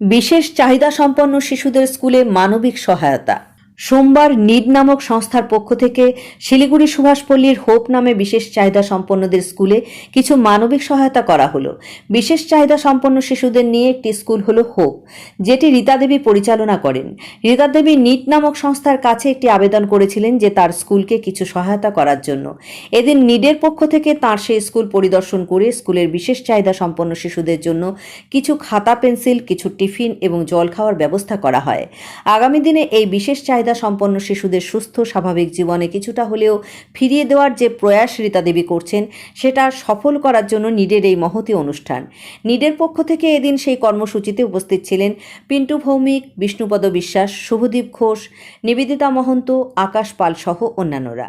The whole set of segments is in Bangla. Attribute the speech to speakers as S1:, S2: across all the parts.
S1: বিশেষ চাহিদা সম্পন্ন শিশুদের স্কুলে মানবিক সহায়তা। সোমবার নিড নামক সংস্থার পক্ষ থেকে শিলিগুড়ি সুভাষপল্লীর হোপ নামে বিশেষ চাহিদা সম্পন্নদের স্কুলে কিছু মানবিক সহায়তা করা হলো। বিশেষ চাহিদা সম্পন্ন শিশুদের নিয়ে একটি স্কুল হলো হোপ, যেটি রীতা দেবী পরিচালনা করেন। রীতা দেবী নিট নামক সংস্থার কাছে একটি আবেদন করেছিলেন যে তার স্কুলকে কিছু সহায়তা করার জন্য। এদিন নিডের পক্ষ থেকে তার সেই স্কুল পরিদর্শন করে স্কুলের বিশেষ চাহিদা সম্পন্ন শিশুদের জন্য কিছু খাতা, পেন্সিল, কিছু টিফিন এবং জল খাওয়ার ব্যবস্থা করা হয়। আগামী দিনে এই বিশেষ চাহিদা সম্পন্ন শিশুদের সুস্থ, স্বাভাবিক জীবনে কিছুটা হলেও ফিরিয়ে দেওয়ার যে প্রয়াস রীতা দেবী করছেন, সেটা সফল করার জন্য নিডের এই মহতি অনুষ্ঠান। নিডের পক্ষ থেকে এদিন সেই কর্মসূচিতে উপস্থিত ছিলেন পিন্টু ভৌমিক, বিষ্ণুপদ বিশ্বাস, শুভদীপ ঘোষ, নিবেদিতা মহন্ত, আকাশ পাল সহ অন্যান্যরা।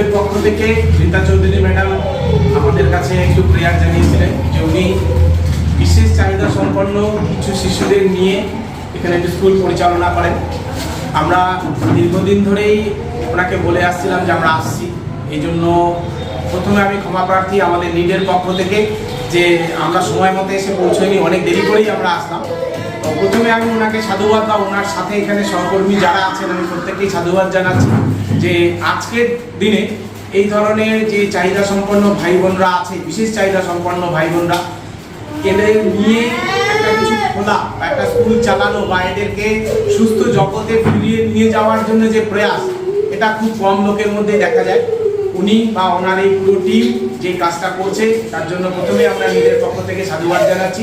S2: হোপের পক্ষ থেকে রীতা চৌধুরী ম্যাডাম আমাদের কাছে একটু প্রেয়ার জানিয়েছিলেন যে উনি বিশেষ চাহিদা সম্পন্ন কিছু শিশুদের নিয়ে এখানে একটি স্কুল পরিচালনা করেন। আমরা দীর্ঘদিন ধরেই ওনাকে বলে আসছিলাম যে আমরা আসছি। এই জন্য প্রথমে আমি ক্ষমা প্রার্থী আমাদের নিডের পক্ষ থেকে যে আমরা সময় মতো এসে পৌঁছইনি অনেক দেরি করেই আমরা আসলাম। প্রথমে আমি ওনাকে সাধুবাদ বা ওনার সাথে এখানে সহকর্মী যারা আছেন, আমি প্রত্যেককেই সাধুবাদ জানাচ্ছি যে আজকের দিনে এই ধরনের যে চাহিদা সম্পন্ন ভাই বোনরা আছে, বিশেষ চাহিদা সম্পন্ন ভাই বোনরা এদের নিয়ে একটা কিছু খোলা একটা স্কুল চালানো বা এদেরকে সুস্থ জগতে ফিরিয়ে নিয়ে যাওয়ার জন্য যে প্রয়াস, এটা খুব কম লোকের মধ্যে দেখা যায়। উনি বা ওনার এই পুরো টিম যে কাজটা করছে, তার জন্য প্রথমে আমরা নিজের পক্ষ থেকে সাধুবাদ জানাচ্ছি।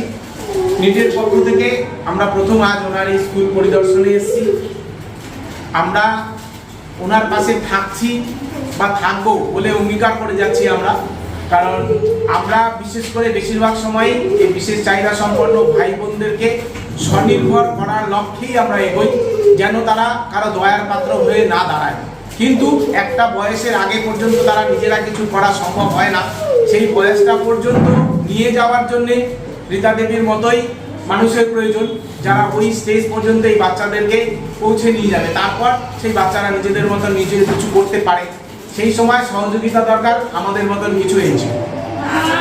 S2: নিজের পক্ষ থেকে আমরা প্রথম আজ ওনার স্কুল পরিদর্শনে এসেছি। আমরা ওনার পাশে থাকছি বা থাকব বলে অঙ্গীকার করে যাচ্ছি আমরা। কারণ আমরা বিশেষ করে বেশিরভাগ সময় এই বিশেষ চাহিদা সম্পন্ন ভাই বোনদেরকে স্বনির্ভর করার লক্ষ্যেই আমরা এগোই, যেন তারা কারও দয়ার পাত্র হয়ে না দাঁড়ায়। কিন্তু একটা বয়সের আগে পর্যন্ত তারা নিজেরা কিছু করা সম্ভব হয় না। সেই বয়সটা পর্যন্ত নিয়ে যাওয়ার জন্যে রীতা দেবীর মতোই মানুষের প্রয়োজন, যারা ওই স্টেজ পর্যন্ত এই বাচ্চাদেরকে পৌঁছে নিয়ে যাবে। তারপর সেই বাচ্চারা নিজেদের মতন নিজে কিছু করতে পারে। সেই সময় সহযোগিতা দরকার, আমাদের মতন কিছু এনজিও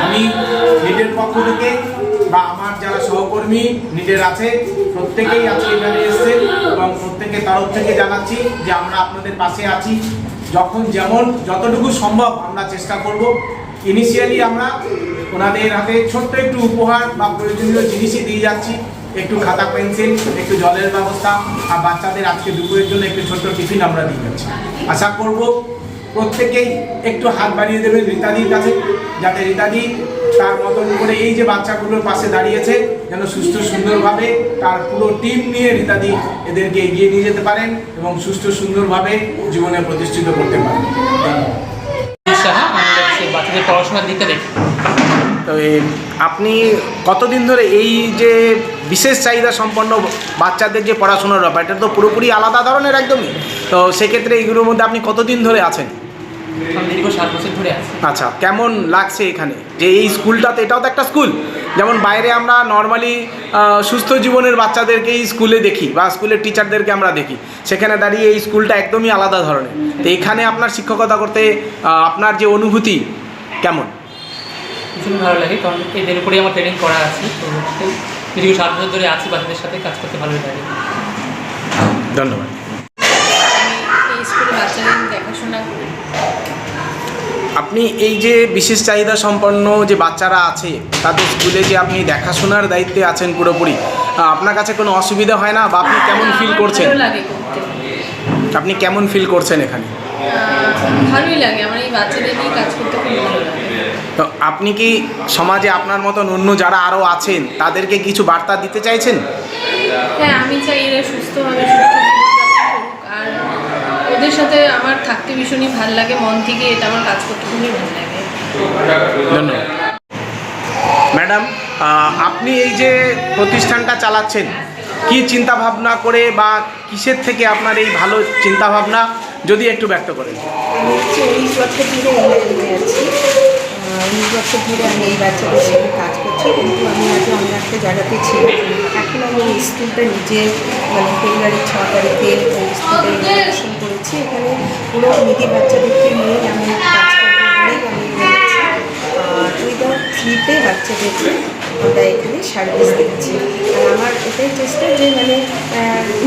S2: আমি নিডের পক্ষ থেকে বা আমার যারা সহকর্মী নিডের আছে, প্রত্যেকেই আজকে এখানে এসেছেন এবং প্রত্যেকের তরফ থেকে জানাচ্ছি যে আমরা আপনাদের পাশে আছি। যখন যেমন যতটুকু সম্ভব আমরা চেষ্টা করব। ইনিশিয়ালি আমরা ওনাদের হাতে ছোট্ট একটু উপহার বা প্রয়োজনীয় জিনিসই দিয়ে যাচ্ছি। একটু খাতা, পেন্সিল, একটু জলের ব্যবস্থা, আর বাচ্চাদের আজকে দুপুরের জন্য একটু ছোট্ট টিফিন আমরা দিয়ে যাচ্ছি। আশা করব প্রত্যেকেই একটু হাত বাড়িয়ে দেবেন রীতাদির কাছে, যাতে রীতাদি তার মতন করে এই যে বাচ্চাগুলোর পাশে দাঁড়িয়েছে, যেন সুস্থ সুন্দরভাবে তার পুরো টিম নিয়ে রীতাদি এদেরকে এগিয়ে নিয়ে যেতে পারেন এবং সুস্থ সুন্দরভাবে জীবনে প্রতিষ্ঠিত করতে পারেন।
S3: বাচ্চাদের পড়াশোনার দিকটা দেখি।
S2: আপনি কতদিন ধরে এই যে বিশেষ চাহিদা সম্পন্ন বাচ্চাদের যে পড়াশোনার ব্যাপার এটা তো পুরোপুরি আলাদা ধরনের একদমই। তো সেক্ষেত্রে এইগুলোর মধ্যে আপনি কতদিন ধরে আছেন? আচ্ছা কেমন লাগছে এখানে? যে এই স্কুলটাতে এটাও তো একটা স্কুল। যেমন বাইরে আমরা নর্মালি সুস্থ জীবনের বাচ্চাদেরকেই স্কুলে দেখি বা স্কুলের টিচারদেরকে আমরা দেখি। সেখানে দাঁড়িয়ে এই স্কুলটা একদমই আলাদা ধরনের। তো এখানে আপনার শিক্ষকতা করতে আপনার যে অনুভূতি কেমন?
S3: ভীষণ ভালো লাগে কারণ এদের উপরেই আমার ট্রেনিং করা আছে তো দীর্ঘ সাত বছর ধরে আছি বাচ্চাদের সাথে কাজ করতে ভালোই লাগে।
S2: ধন্যবাদ।
S4: আমি এই স্কুলে বাচ্চাদের দেখাশোনা করি।
S2: আপনি এই যে বিশেষ চাহিদা সম্পন্ন যে বাচ্চারা আছে তাদের স্কুলে যে আপনি দেখাশোনার দায়িত্বে আছেন পুরোপুরি আপনার কাছে কোনো অসুবিধা হয় না? বা আপনি কেমন ফিল করছেন? আপনি কেমন ফিল করছেন এখানে?
S4: ভালোই লাগে আমার এই বাচ্চাদের নিয়ে কাজ করতে খুব ভালো লাগে।
S2: তো আপনি কি সমাজে আপনার মতন অন্য যারা আরও আছেন তাদেরকে কিছু বার্তা দিতে চাইছেন?
S4: হ্যাঁ আমি চাই এরা সুস্থভাবে সুস্থ আর ওদের সাথে আমার থাকতে ভীষণই ভালো লাগে মন থেকে এটা আমার কাজ করতে খুবই ভালো লাগে।
S2: ধন্যবাদ। ম্যাডাম আপনি এই যে প্রতিষ্ঠানটা চালাচ্ছেন কি চিন্তা ভাবনা করে বা কিসের থেকে আপনার এই ভালো চিন্তা ভাবনা যদি একটু ব্যক্ত করেন।
S5: উনিশ বছর এই লাইনে আছি। উনিশ বছর আমি এই বাচ্চাদের কাজ কিন্তু আমি একটা জায়গাতে আমি স্কুলটা নিজে মানে করেছি। এখানে বাচ্চাদেরকে নিয়ে আমি আমি ফ্রিতে বাচ্চাদেরকে আমরা এখানে সার্ভিস দিচ্ছি। আর আমার এটাই চেষ্টা যে মানে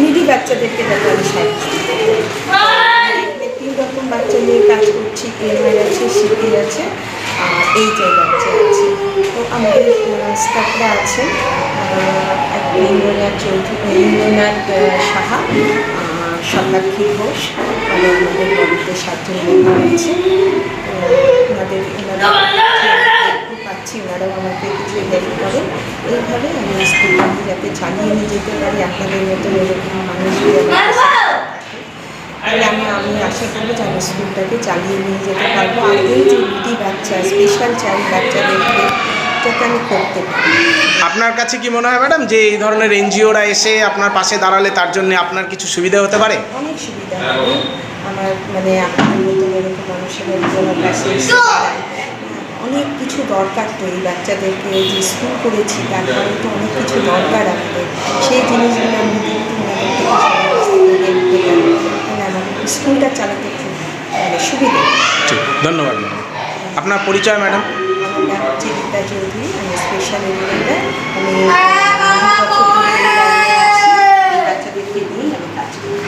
S5: মিডি বাচ্চাদেরকে যাতে আমি সার্ভিস পারি। এখানে তিন রকম বাচ্চা নিয়ে কাজ করছি এমআই আছে সিপি আছে এই যে বাচ্চা আছে। তো আমাদের স্টাফরা আছেন ইন্দ্রনাথ চৌধুরী ইন্দ্রনাথ সাহা আহ, ঘোষ মানে আমাদের বাড়িতে সাতজন আছে। ওনাদের পাচ্ছি ওনারাও আমাকে কিছু হেল্প করে এইভাবে আমি স্কুলটাকে যাতে চালিয়ে নিয়ে যেতে পারি আপনাদের মতো এরকম মানুষগুলো আমার কাছে থাকে। তাহলে আমি আশা করব যে আমি স্কুলটাকে চালিয়ে নিয়ে যেতে পারব। আর এই যে মিডি বাচ্চা স্পেশাল চাইল্ড বাচ্চাদেরকে যাতে আমি করতে পারি।
S2: আপনার কাছে কি মনে হয় ম্যাডাম যে এই ধরনের এনজিওরা এসে আপনার পাশে দাঁড়ালে তার জন্য আপনার কিছু সুবিধা হতে পারে?
S5: অনেক সুবিধা হবে। আমার মানে আপনাদের মতন এরকম মানুষের আমার কাছে অনেক কিছু দরকার তো এই বাচ্চাদেরকে যে স্কুল করেছি তারপরে তো অনেক কিছু দরকার আমাদের। সেই জিনিসগুলো আমি কিন্তু স্কুলটা চালাতে সুবিধা মানে
S2: ঠিক ধন্যবাদ ম্যাডাম আপনার পরিচয় ম্যাডাম
S5: স্পেশাল বাচ্চাদেরকে নিয়ে আমি কাজ করি